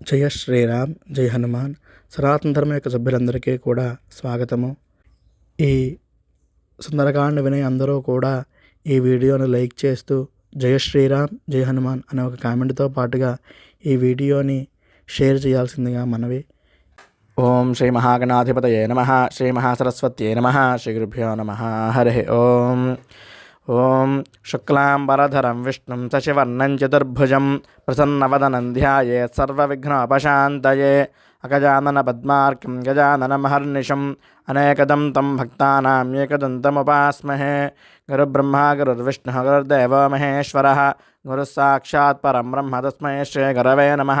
జయ శ్రీరామ్ జై హనుమాన్. సనాతన ధర్మం యొక్క సభ్యులందరికీ కూడా స్వాగతము. ఈ సుందరకాండ వినే అందరూ కూడా ఈ వీడియోను లైక్ చేస్తూ జయ శ్రీరామ్ జై హనుమాన్ అనే ఒక కామెంట్తో పాటుగా ఈ వీడియోని షేర్ చేయాల్సిందిగా మనవి. ఓం శ్రీ మహాగణాధిపతయే నమ శ్రీ మహాసరస్వత్యే నమ శ్రీ గురుభ్యో నమ హరి ఓం. ओं शुक्लांबरधरम विष्णु सशिवर्णं चतुर्भुज प्रसन्न वदन सर्वविघ्नोपशान्तये अगजानन गजाननमहर्निशम् गजानन तं अनेकदम तम गुरुब्रह्मा गुरब्रह्म गुरुर्देवो महेश्वरः। महेश्वर साक्षात् ब्रह्म ब्रह्म तस्मै श्रीगुरवे नमः।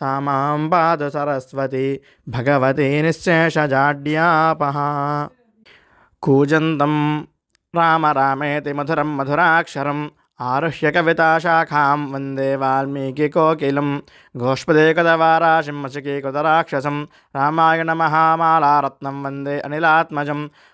सा मां पातु सरस्वती भगवती निःशेषजाड्यापः कूजन्तं राम रामेति मधुरं मधुराक्षरम् आरुह्य कविताशाखां वन्दे वाल्मीकिकोकिलं गोष्पदेकदवाराशिं मशकीकृतराक्षसं रामायणमहामालारत्नं वन्दे अनिलात्मजं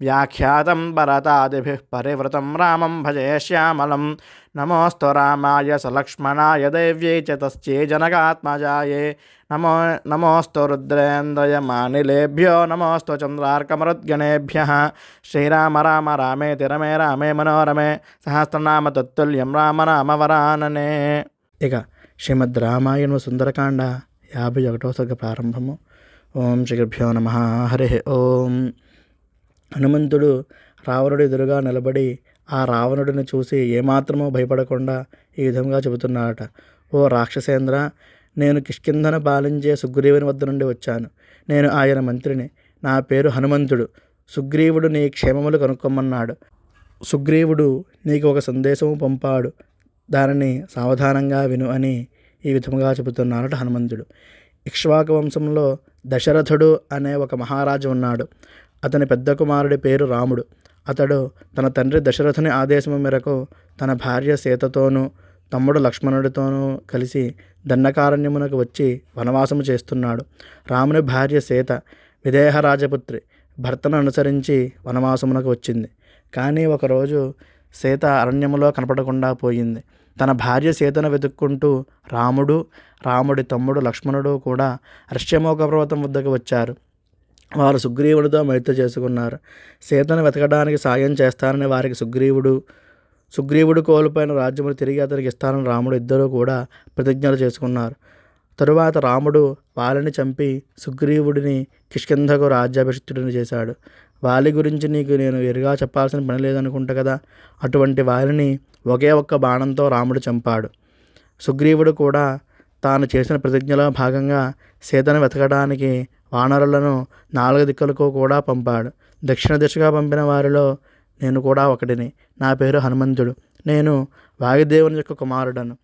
వ్యాఖ్యాతం భరతాదిభిः పరివృతం రామం భజే శ్యామలం. నమోస్తు రామాయ సలక్ష్మణాయ దైవ్యై చ తస్యే జనకాత్మజాయే. నమో నమోస్తు రుద్రేంద్రయమానిలేభ్యో నమోస్తు చంద్రార్కమరుద్గణేభ్య. శ్రీరామ రామ రామే తిరమే రామే మనోరమే. సహస్రనామ తత్తుల్యం రామ రామ వరాననే. ఇక శ్రీమద్ రామాయణము సుందరకాండ యాభై ఒకటో సగ ప్రారంభము. ఓం శ్రీ నమ. హరి ఓం. హనుమంతుడు రావణుడు ఎదురుగా నిలబడి ఆ రావణుడిని చూసి ఏమాత్రమో భయపడకుండా ఈ విధంగా చెబుతున్నాడట ఓ రాక్షసేంద్ర నేను కిష్కింధను పాలించే సుగ్రీవుని వద్ద నుండి వచ్చాను. నేను ఆయన మంత్రిని. నా పేరు హనుమంతుడు. సుగ్రీవుడు నీ క్షేమములు కనుక్కోమన్నాడు. సుగ్రీవుడు నీకు ఒక సందేశము పంపాడు. దానిని సావధానంగా విను అని ఈ విధముగా చెబుతున్నాడట హనుమంతుడు. ఇక్ష్వాక వంశంలో దశరథుడు అనే ఒక మహారాజు ఉన్నాడు. అతని పెద్ద కుమారుడి పేరు రాముడు. అతడు తన తండ్రి దశరథుని ఆదేశము మేరకు తన భార్య సీతతోనూ తమ్ముడు లక్ష్మణుడితోనూ కలిసి దండకారణ్యమునకు వచ్చి వనవాసము చేస్తున్నాడు. రాముని భార్య సీత విదేహ రాజపుత్రి భర్తను అనుసరించి వనవాసమునకు వచ్చింది. కానీ ఒకరోజు సీత అరణ్యములో కనపడకుండా పోయింది. తన భార్య సీతను వెతుక్కుంటూ రాముడు రాముడి తమ్ముడు లక్ష్మణుడు కూడా హర్ష్యమోక పర్వతం వద్దకు వచ్చారు. వారు సుగ్రీవుడితో మైత్రి చేసుకున్నారు. సీతను వెతకడానికి సాయం చేస్తానని వారికి సుగ్రీవుడు సుగ్రీవుడు కోల్పోయిన రాజ్యమును తిరిగి అతనికి ఇస్తానని రాముడు ఇద్దరూ కూడా ప్రతిజ్ఞలు చేసుకున్నారు. తరువాత రాముడు వాలిని చంపి సుగ్రీవుడిని కిష్కింధకు రాజ్యాభిషిక్తుడిని చేశాడు. వాలి గురించి నీకు నేను ఎరుగా చెప్పాల్సిన పని లేదనుకుంటా కదా? అటువంటి వాలిని ఒకే ఒక్క బాణంతో రాముడు చంపాడు. సుగ్రీవుడు కూడా తాను చేసిన ప్రతిజ్ఞలో భాగంగా సీతను వెతకడానికి వానరులను నాలుగు దిక్కులకు కూడా పంపాడు. దక్షిణ దిశగా పంపిన వారిలో నేను కూడా ఒకటిని నా పేరు హనుమంతుడు. నేను వాయుదేవుని యొక్క కుమారుడను.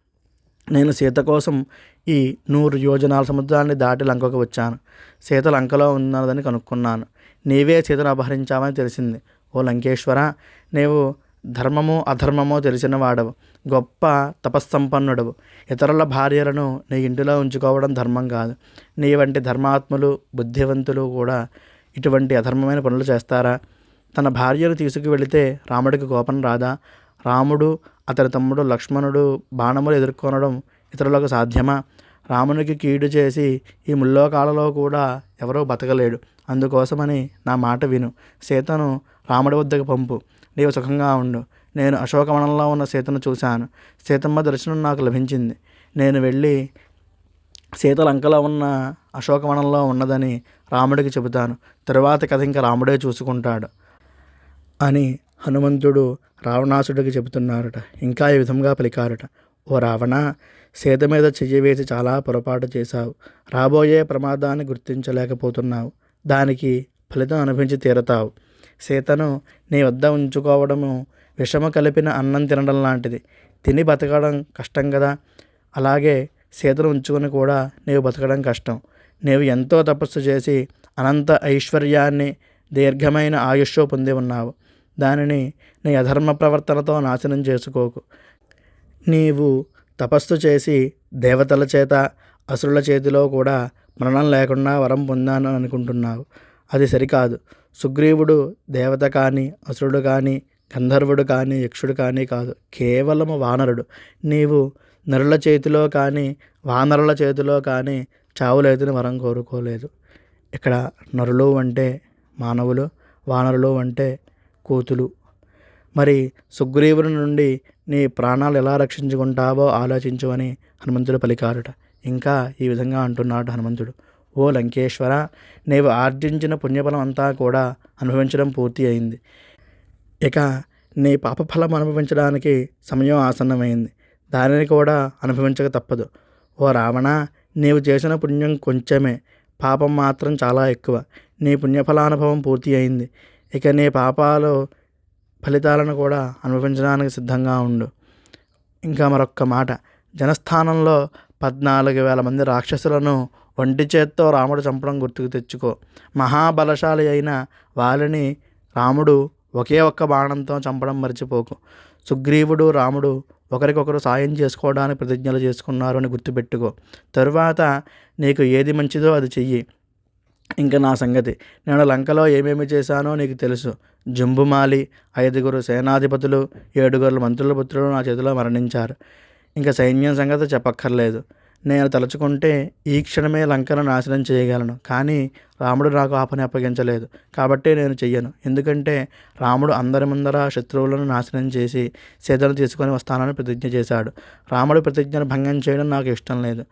నేను సీత కోసం ఈ నూరు యోజనాల సముద్రాన్ని దాటి లంకకు వచ్చాను. సీత లంకలో ఉన్నదని కనుక్కున్నాను. నీవే సీతను అపహరించావని తెలిసింది. ఓ లంకేశ్వర నీవు ధర్మము అధర్మమో తెలిసిన వాడవు. గొప్ప తపస్సంపన్నుడవు. ఇతరుల భార్యలను నీ ఇంటిలో ఉంచుకోవడం ధర్మం కాదు. నీ వంటి ధర్మాత్ములు బుద్ధివంతులు కూడా ఇటువంటి అధర్మమైన పనులు చేస్తారా? తన భార్యను తీసుకువెళితే రాముడికి కోపం రాదా? రాముడు అతని తమ్ముడు లక్ష్మణుడు బాణములు ఎదుర్కొనడం ఇతరులకు సాధ్యమా? రామునికి కీడు చేసి ఈ ముల్లోకాలలో కూడా ఎవరూ బతకలేడు. అందుకోసమని నా మాట విను. సీతను రాముడి వద్దకు పంపు. నీవు సుఖంగా ఉండు. నేను అశోకవనంలో ఉన్న సీతను చూశాను. సీతమ్మ దర్శనం నాకు లభించింది. నేను వెళ్ళి సీత లంకలో ఉన్న అశోకవనంలో ఉన్నదని రాముడికి చెబుతాను. తరువాత కథ ఇంకా రాముడే చూసుకుంటాడు అని హనుమంతుడు రావణాసుడికి చెబుతున్నారట. ఇంకా ఈ విధంగా పలికారట. ఓ రావణ సీత మీద చెయ్యి వేసి చాలా పొరపాటు చేశావు. రాబోయే ప్రమాదాన్ని గుర్తించలేకపోతున్నావు. దానికి ఫలితం అనుభవించి తీరతావు. సీతను నీ వద్ద ఉంచుకోవడము విషము కలిపిన అన్నం తినడం లాంటిది. తిని బతకడం కష్టం కదా అలాగే సీతను ఉంచుకొని కూడా నీవు బతకడం కష్టం. నీవు ఎంతో తపస్సు చేసి అనంత ఐశ్వర్యాన్ని దీర్ఘమైన ఆయుష్ పొంది ఉన్నావు. దానిని నీ అధర్మ ప్రవర్తనతో నాశనం చేసుకోకు. నీవు తపస్సు చేసి దేవతల చేత అసురుల చేతిలో కూడా మరణం లేకుండా వరం పొందాను అనుకుంటున్నావు. అది సరికాదు. సుగ్రీవుడు దేవత కానీ అసురుడు కానీ గంధర్వుడు కానీ యక్షుడు కానీ కాదు. కేవలము వానరుడు. నీవు నరుల చేతిలో కానీ వానరుల చేతిలో కానీ చావులేదని వరం కోరుకోలేదు. ఇక్కడ నరులు అంటే మానవులు వానరులు అంటే కోతులు. మరి సుగ్రీవుని నుండి నీ ప్రాణాలు ఎలా రక్షించుకుంటావో ఆలోచించు అని హనుమంతుడు పలికారుట. ఇంకా ఈ విధంగా అంటున్నాడు హనుమంతుడు. ఓ లంకేశ్వర నీవు ఆర్జించిన పుణ్యఫలం అంతా కూడా అనుభవించడం పూర్తి అయింది. ఇక నీ పాపఫలం అనుభవించడానికి సమయం ఆసన్నమైంది. దానిని కూడా అనుభవించక తప్పదు. ఓ రావణ నీవు చేసిన పుణ్యం కొంచెమే. పాపం మాత్రం చాలా ఎక్కువ. నీ పుణ్యఫలానుభవం పూర్తి అయింది. ఇక నీ పాపాలు ఫలితాలను కూడా అనుభవించడానికి సిద్ధంగా ఉండు. ఇంకా మరొక్క మాట. జనస్థానంలో పద్నాలుగు వేల మంది రాక్షసులను ఒంటి చేత్తో రాముడు చంపడం గుర్తుకు తెచ్చుకో. మహాబలశాలి అయిన వాళ్ళని రాముడు ఒకే ఒక్క బాణంతో చంపడం మర్చిపోకు. సుగ్రీవుడు రాముడు ఒకరికొకరు సాయం చేసుకోవడానికి ప్రతిజ్ఞలు చేసుకున్నారు అని గుర్తుపెట్టుకో. తరువాత నీకు ఏది మంచిదో అది చెయ్యి. ఇంకా నా సంగతి. నేను లంకలో ఏమేమి చేశానో నీకు తెలుసు. జంబుమాలి ఐదుగురు సేనాధిపతులు ఏడుగురు మంత్రుల పుత్రులు నా చేతిలో మరణించారు. ఇంకా సైన్యం సంగతి చెప్పక్కర్లేదు. నేను తలుచుకుంటే ఈ క్షణమే లంకను నాశనం చేయగలను. కానీ రాముడు నాకు ఆ పని అప్పగించలేదు. కాబట్టి నేను చెయ్యను. ఎందుకంటే రాముడు అందరి ముందర శత్రువులను నాశనం చేసి సీతను తీసుకొని వస్తానని ప్రతిజ్ఞ చేశాడు. రాముడు ప్రతిజ్ఞను భంగం చేయడం నాకు ఇష్టం లేదు.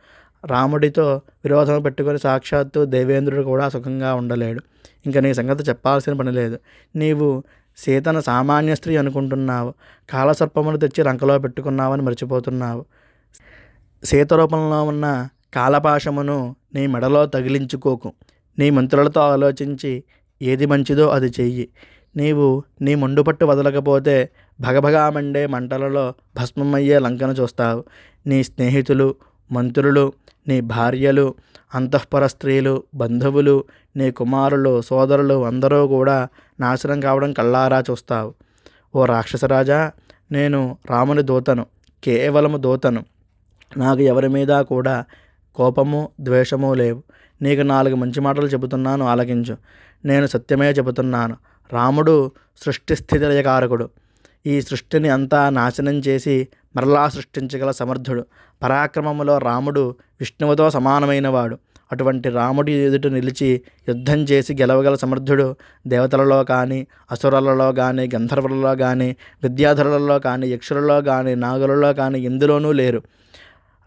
రాముడితో విరోధం పెట్టుకొని సాక్షాత్తు దేవేంద్రుడు కూడా సుఖంగా ఉండలేడు. ఇంకా నీ సంగతి చెప్పాల్సిన పని లేదు. నీవు సీతను సామాన్య స్త్రీ అనుకుంటున్నావు. కాలసర్పమును తెచ్చి రంకలో పెట్టుకున్నావని మర్చిపోతున్నావు. సీత రూపంలో ఉన్న కాలపాశమును నీ మెడలో తగిలించుకోకు. నీ మంత్రులతో ఆలోచించి ఏది మంచిదో అది చెయ్యి. నీవు నీ మొండుపట్టు వదలకపోతే భగభగా మండే మంటలలో భస్మమయ్యే లంకను చూస్తావు. నీ స్నేహితులు మంత్రులు నీ భార్యలు అంతఃపర స్త్రీలు బంధువులు నీ కుమారులు సోదరులు అందరూ కూడా నాశనం కావడం కళ్ళారా చూస్తావు. ఓ రాక్షసరాజా నేను రాముని దూతను కేవలము దూతను. నాకు ఎవరి మీద కూడా కోపము ద్వేషము లేవు. నీకు నాలుగు మంచి మాటలు చెబుతున్నాను ఆలకించు. నేను సత్యమే చెబుతున్నాను. రాముడు సృష్టి స్థితి లయకారకుడు ఈ సృష్టిని అంతా నాశనం చేసి మరలా సృష్టించగల సమర్థుడు. పరాక్రమములో రాముడు విష్ణువుతో సమానమైనవాడు. అటువంటి రాముడి ఎదుట నిలిచి యుద్ధం చేసి గెలవగల సమర్థుడు దేవతలలో కానీ అసురులలో కానీ గంధర్వులలో కానీ విద్యాధరులలో కానీ యక్షులలో కానీ నాగులలో కానీ ఎందులోనూ లేరు.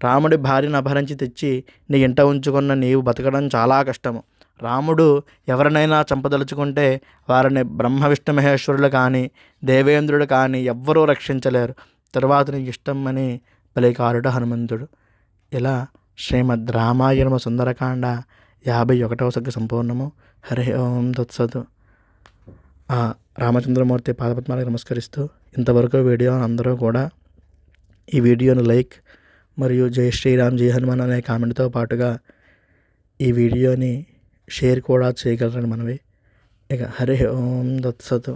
రాముడి భార్యను అపహరించి తెచ్చి నీ ఇంట ఉంచుకున్న నీవు బతకడం చాలా కష్టము. రాముడు ఎవరినైనా చంపదలుచుకుంటే వారిని బ్రహ్మ విష్ణు మహేశ్వరులు కానీ దేవేంద్రుడు కానీ ఎవ్వరూ రక్షించలేరు. తరువాత నీకు ఇష్టం అని పలికారుడు హనుమంతుడు. ఇలా శ్రీమద్ రామాయణమ సుందరకాండ యాభై ఒకటవ సగ సంపూర్ణము. హరి ఓం తత్సదు ఆ రామచంద్రమూర్తి పాదపద్మాలకు నమస్కరిస్తూ ఇంతవరకు వీడియోని అందరూ కూడా ఈ వీడియోను లైక్ మరియు జై శ్రీరామ్ జై హనుమాన్ అనే కామెంట్తో పాటుగా ఈ వీడియోని షేర్ కూడా చేయగలరని మనవి. ఇక హరి ఓం దత్సతు.